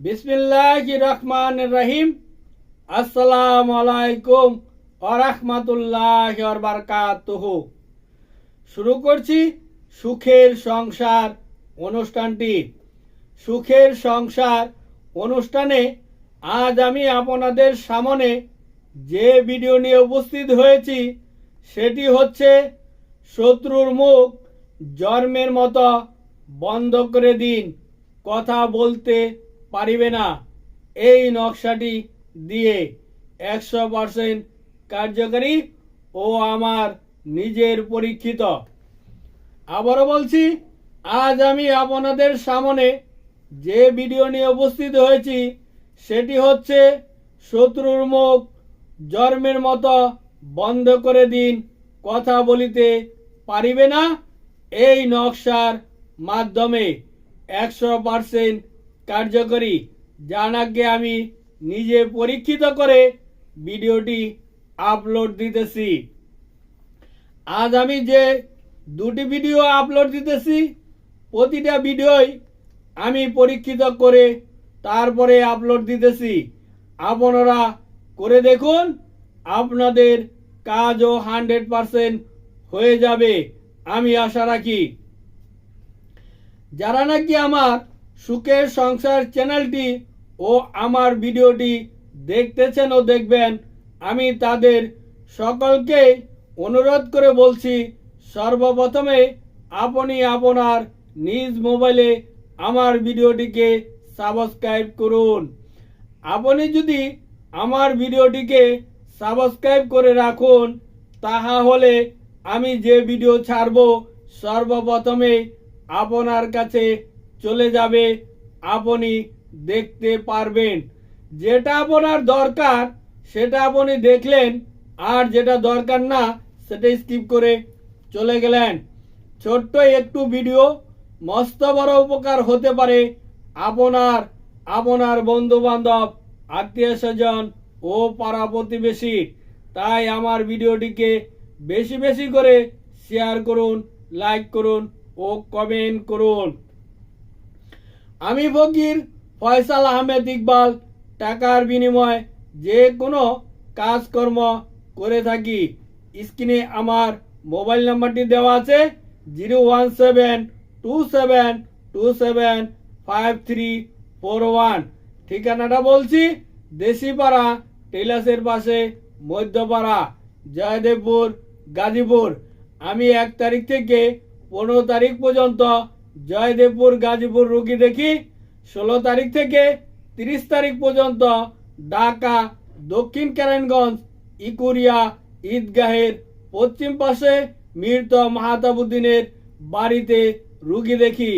বিসমিল্লাহ রহমান রহিম আসসালামু আলাইকুম আরহামতুল্লাহ বারকাতুহ শুরু করছি সুখের সংসার অনুষ্ঠানটি। সুখের সংসার অনুষ্ঠানে আজ আমি আপনাদের সামনে যে ভিডিও নিয়ে উপস্থিত হয়েছি, সেটি হচ্ছে শত্রুর মুখ জন্মের মতো বন্ধ করে দিন, কথা বলতে পারিবে না। এই নকশাটি দিয়ে একশো পার্সেন্ট কার্যকারী ও আমার নিজের পরীক্ষিত। আবারও বলছি, আজ আমি আপনাদের সামনে যে ভিডিও নিয়ে উপস্থিত হয়েছি, সেটি হচ্ছে শত্রুর মুখ জন্মের মতো বন্ধ করে দিন, কথা বলিতে পারিবে না। এই নকশার মাধ্যমে একশো পার্সেন্ট কার্যকরী যা নাকি আমি নিজে পরীক্ষিত করে ভিডিওটি আপলোড দিতেছি। আজ আমি যে দুটি ভিডিও আপলোড দিতেছি, প্রতিটা ভিডিওই আমি পরীক্ষিত করে তারপরে আপলোড দিতেছি। আপনারা করে দেখুন, আপনাদের কাজও হান্ড্রেড পারসেন্ট হয়ে যাবে, আমি আশা রাখি। যারা নাকি আমার সুখের সংসার চ্যানেলটি ও আমার ভিডিওটি দেখতেছেন ও দেখবেন, আমি তাদের সকলকে অনুরোধ করে বলছি, সর্বপ্রথমে আপনি আপনার নিজ মোবাইলে আমার ভিডিওটিকে সাবস্ক্রাইব করুন। আপনি যদি আমার ভিডিওটিকে সাবস্ক্রাইব করে রাখুন তাহা হলে আমি যে ভিডিও ছাড়ব, সর্বপ্রথমে আপনার কাছে চলে যাবে, আপনি দেখতে পারবেন। যেটা আপনার দরকার, সেটা আপনি দেখলেন, আর যেটা দরকার না, সেটা স্কিপ করে চলে গেলেন। ছোট্ট একটু ভিডিও মস্ত বড় উপকার হতে পারে আপনার আপনার বন্ধু বান্ধব আত্মীয় স্বজন ও পাড়া প্রতিবেশী। তাই আমার ভিডিওটিকে বেশি বেশি করে শেয়ার করুন লাইক করুন ও কমেন্ট করুন। আমি ফকির ফয়সাল আহমেদ ইকবাল, টাকার বিনিময়ে যে কোনো কাজকর্ম করে থাকি। স্ক্রিনে আমার মোবাইল নাম্বারটি দেওয়া আছে, zero one seven two seven two seven five three four one. ঠিকানাটা বলছি, দেশিপাড়া টেলাসের পাশে মধ্যপাড়া, জয়দেবপুর, গাজীপুর। আমি এক তারিখ থেকে পনেরো তারিখ পর্যন্ত জয়দেবপুর, গাজীপুর রুগী দেখি ষোলো তারিখ থেকে তিরিশ তারিখ পর্যন্ত ঢাকা, দক্ষিণ কেরানগঞ্জ ইকুরিয়া, ঈদগাহের, পশ্চিম পাশে মৃত মাহাতাবুদ্দিনের বাড়িতে রুগী দেখি।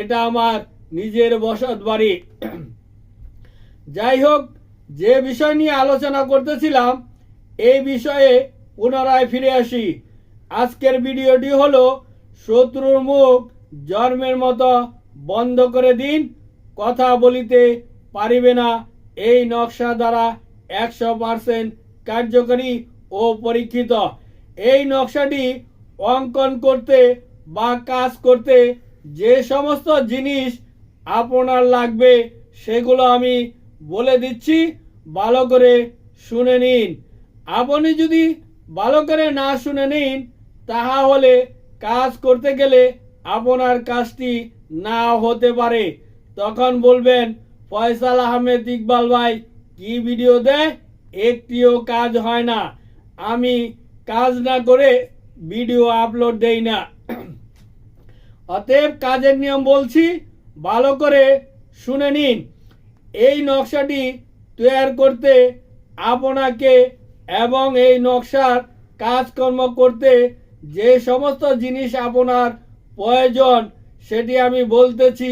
এটা আমার নিজের বসত বাড়ি। যাই হোক, যে বিষয় নিয়ে আলোচনা করতেছিলাম, এই বিষয়ে পুনরায় ফিরে আসি। আজকের ভিডিওটি হলো শত্রুর মুখ জন্মের মতো বন্ধ করে দিন। কথা বলিতে পারিবে না। এই নকশা দ্বারা একশো পার্সেন্ট কার্যকরী ও পরীক্ষিত। এই নকশাটি অঙ্কন করতে বা কাজ করতে যে সমস্ত জিনিস আপনার লাগবে, সেগুলো আমি বলে দিচ্ছি। ভালো করে শুনে নিন। আপনি যদি ভালো করে না শুনে নিন, তাহা হলে কাজ করতে গেলে আপনার কাজটি না হতে পারে। তখন বলবেন, ফয়সাল আহমেদ ইকবাল ভাই, কি ভিডিও দেয় একটিও কাজ হয় না। আমি কাজ না করে ভিডিও আপলোড দেই না। অতএব কাজের নিয়ম বলছি, ভালো করে শুনে নিন। এই নকশাটি তৈরি করতে আপনাকে এবং এই নকশার কাজকর্ম করতে যে সমস্ত জিনিস আপনার প্রয়োজন, সেটি আমি বলতেছি,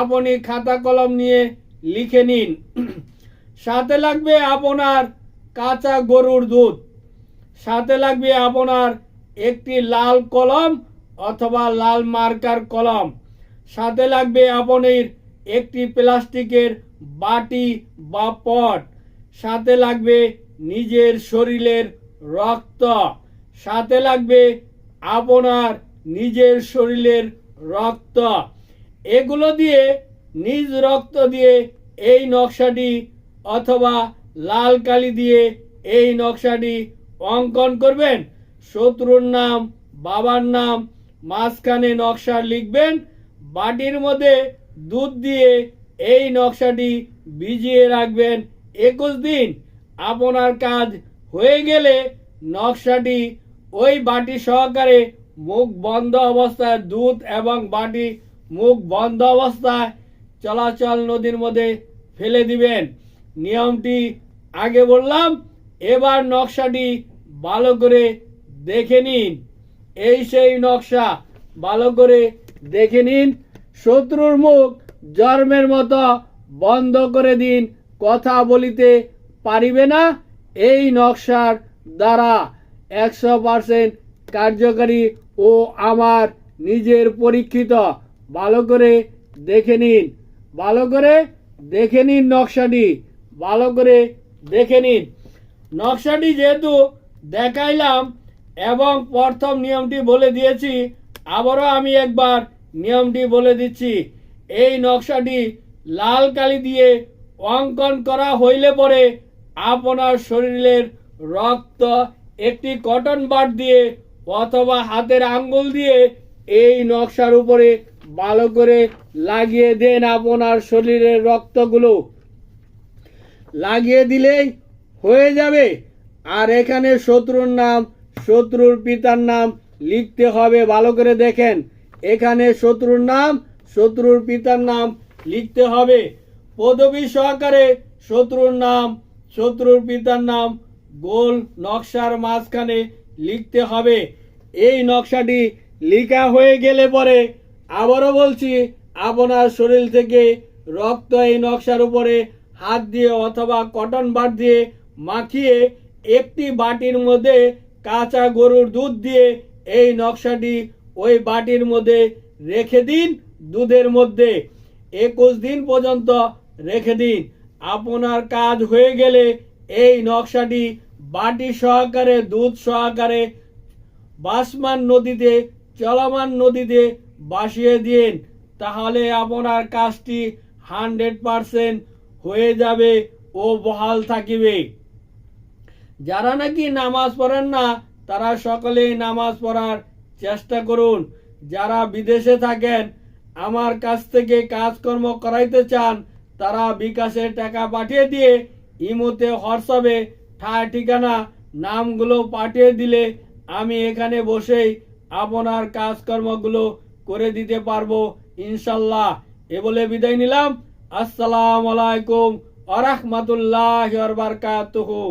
আপনি খাতা কলম নিয়ে লিখে নিন। সাথে লাগবে আপনার কাঁচা গরুর দুধ। সাথে লাগবে আপনার একটি লাল কলম অথবা লাল মার্কার কলম। সাথে লাগবে আপনার একটি প্লাস্টিকের বাটি বা পট। সাথে লাগবে নিজের শরীরের রক্ত। সাথে লাগবে আপনার নিজের শরীরের রক্ত। এগুলো দিয়ে, নিজ রক্ত দিয়ে এই নকশাটি অথবা লাল কালি দিয়ে এই নকশাটি অঙ্কন করবেন। শত্রুর নাম, বাবার নাম, মাঝখানে নকশা লিখবেন। বাটির মধ্যে দুধ দিয়ে এই নকশাটি ভিজিয়ে রাখবেন একুশ দিন। আপনার কাজ হয়ে গেলে নকশাটি ওই বাটি সহকারে মুখ বন্ধ অবস্থায় দুধ এবং বাটি মুখ বন্ধ অবস্থায় চলাচল নদীর মধ্যে ফেলে দিবেন। নিয়মটি আগে বললাম, এবার নকশাটি ভালো করে দেখে নিন। এই সেই নকশা, ভালো করে দেখে নিন। শত্রুর মুখ জন্মের মতো বন্ধ করে দিন, কথা বলিতে পারিবে না। এই নকশার দ্বারা একশো পার্সেন্ট কার্যকারী ও আমার নিজের পরীক্ষিত। ভালো করে দেখে নিন। ভালো করে দেখে নিন নকশাটি। ভালো করে দেখে নিন। নকশাটি যেহেতু দেখাইলাম এবং প্রথম নিয়মটি বলে দিয়েছি, আবারও আমি একবার নিয়মটি বলে দিচ্ছি। এই নকশাটি লাল কালি দিয়ে অঙ্কন করা হইলে পরে আপনার শরীরের রক্ত একটি কটন বাট দিয়ে অথবা হাতের আঙ্গুল দিয়ে এই নকশার উপরে ভালো করে লাগিয়ে দেন আপনার শরীরের রক্তগুলো। লাগিয়ে দিলেই হয়ে যাবে। আর এখানে শত্রুর নাম, শত্রুর পিতার নাম লিখতে হবে, ভালো করে দেখেন। এখানে শত্রুর নাম, শত্রুর পিতার নাম লিখতে হবে। পদবী সহকারে শত্রুর নাম, শত্রুর পিতার নাম গোল নকশার মাঝখানে লিখতে হবে। এই নকশাটি লিকা হয়ে গেলে পরে আবারও বলছি, আপনার শরীর থেকে রক্ত এই নকশার উপরে হাত দিয়ে অথবা কটন বাট দিয়ে মাখিয়ে একটি বাটির মধ্যে কাঁচা গরুর দুধ দিয়ে এই নকশাটি ওই বাটির মধ্যে রেখে দিন দুধের মধ্যে। একুশ দিন পর্যন্ত রেখে দিন। আপনার কাজ হয়ে গেলে এই নকশাটি বাটি সহকারে, দুধ সহকারে বাসমান নদীতে, চলমান নদীতে বাসিয়ে দিন, তাহলে আপনার কাজটি হান্ড্রেড পারসেন্ট হয়ে যাবে ও বহাল থাকিবে। যারা নাকি নামাজ পড়েন না, তারা সকলেই নামাজ পড়ার চেষ্টা করুন। যারা বিদেশে থাকেন, আমার কাছ থেকে কাজকর্ম করাইতে চান, তারা বিকাশে টাকা পাঠিয়ে দিয়ে ইমোতে হোয়াটসঅ্যাপে ঠায় ঠিকানা, নামগুলো পাঠিয়ে দিলে আমি এখানে বসেই আপনার কাজকর্মগুলো করে দিতে পারব, ইনশাল্লাহ। এ বলে বিদায় নিলাম। আসসালাম আলাইকুম আরহামতুল্লাহ বারকাতুহু।